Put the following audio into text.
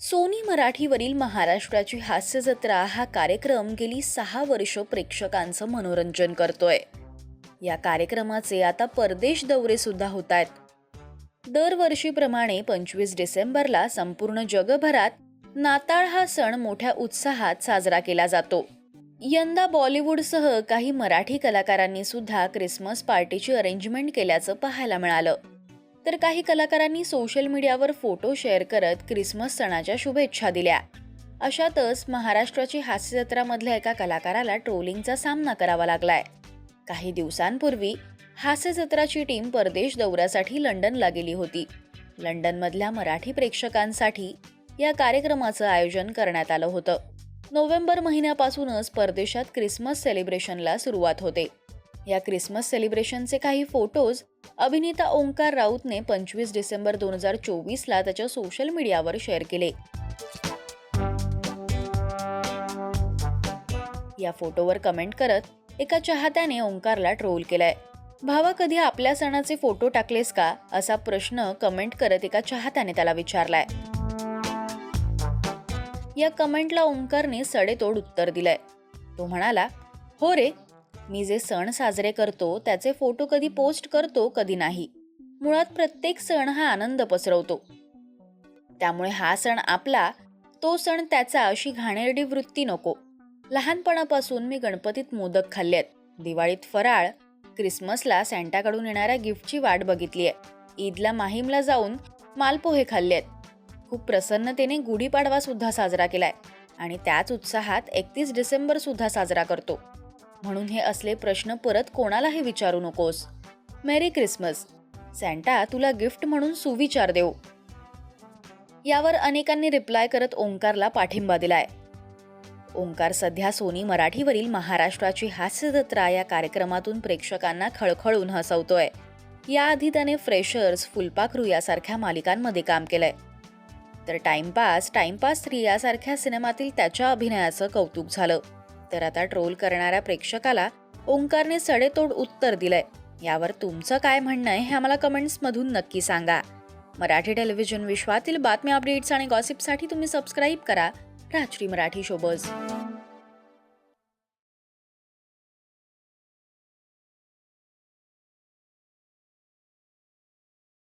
Sony मराठीवरील महाराष्ट्राची हास्य जत्रा हा कार्यक्रम गेली सहा वर्ष प्रेक्षकांचं मनोरंजन करतोय. या कार्यक्रमाचे आता परदेश दौरे सुद्धा होत आहेत. दरवर्षीप्रमाणे पंचवीस डिसेंबरला संपूर्ण जगभरात नाताळ हा सण मोठ्या उत्साहात साजरा केला जातो. यंदा बॉलिवूडसह काही मराठी कलाकारांनी सुद्धा क्रिसमस पार्टीची अरेंजमेंट केल्याचं पाहायला मिळालं. तर काही कलाकारांनी सोशल मीडियावर फोटो शेअर करत क्रिसमस सणाच्या शुभेच्छा दिल्या. अशातच महाराष्ट्राची हास्यजत्रामधल्या एका कलाकाराला ट्रोलिंगचा सामना करावा लागलाय. काही दिवसांपूर्वी हास्यजत्राची टीम परदेश दौऱ्यासाठी लंडनला गेली होती. लंडनमधल्या मराठी प्रेक्षकांसाठी या कार्यक्रमाचं आयोजन करण्यात आलं होतं. नोव्हेंबर महिन्यापासूनच परदेशात क्रिसमस सेलिब्रेशनला सुरुवात होते. या क्रिसमस सेलिब्रेशनचे काही फोटोज अभिनेता ओंकार राऊतने पंचवीस डिसेंबर दोन हजार चोवीसला त्याच्या सोशल मीडियावर शेअर केले. या फोटोवर कमेंट करत एका चाहत्याने ओंकारला ट्रोल केलाय. भावा कधी आपल्या सणाचे फोटो टाकलेस का? असा प्रश्न कमेंट करत एका चाहत्याने त्याला विचारलाय. या कमेंटला ओंकारने सडेतोड उत्तर दिलंय. तो म्हणाला हो रे मी जे सण साजरे करतो त्याचे फोटो कधी पोस्ट करतो कधी नाही. मुळात प्रत्येक सण हा आनंद पसरवतो. त्यामुळे हा सण आपला तो सण त्याचा अशी घाणेरडी वृत्ती नको. लहानपणापासून मी गणपतीत मोदक खाल्लेत. दिवाळीत फराळ क्रिसमसला सँटाकडून येणाऱ्या गिफ्टची वाट बघितली आहे ईदला माहीमला जाऊन मालपोहे खाल्लेत. खूप प्रसन्नतेने गुढीपाडवा सुद्धा साजरा केलाय. आणि त्याच उत्साहात एकतीस डिसेंबर सुद्धा साजरा करतो. म्हणून हे असले प्रश्न परत कोणालाही विचारू नकोस. Merry Christmas. सँटा तुला गिफ्ट म्हणून सुविचार देऊ. यावर अनेकांनी रिप्लाय करत ओंकारला पाठिंबा दिलाय. ओंकार सध्या सोनी मराठीवरील महाराष्ट्राची हास्यदत्रा या कार्यक्रमातून प्रेक्षकांना खळखळून हसवतोय. याआधी त्याने फ्रेशर्स फुलपाखरू यासारख्या मालिकांमध्ये काम केलंय. तर टाइमपास टाइमपास थ्री यासारख्या सिनेमातील त्याच्या अभिनयाचं कौतुक झालं. तर आता ट्रोल करणाऱ्या प्रेक्षकाला ओंकारने सडेतोड उत्तर दिलंय. यावर तुमचं काय म्हणणं आहे हे आम्हाला कमेंट्समधून नक्की सांगा. मराठी टेलिव्हिजन विश्वातील बातम्या अपडेट्स आणि गॉसिपसाठी तुम्ही सबस्क्राईब करा. राजश्री मराठी शोबज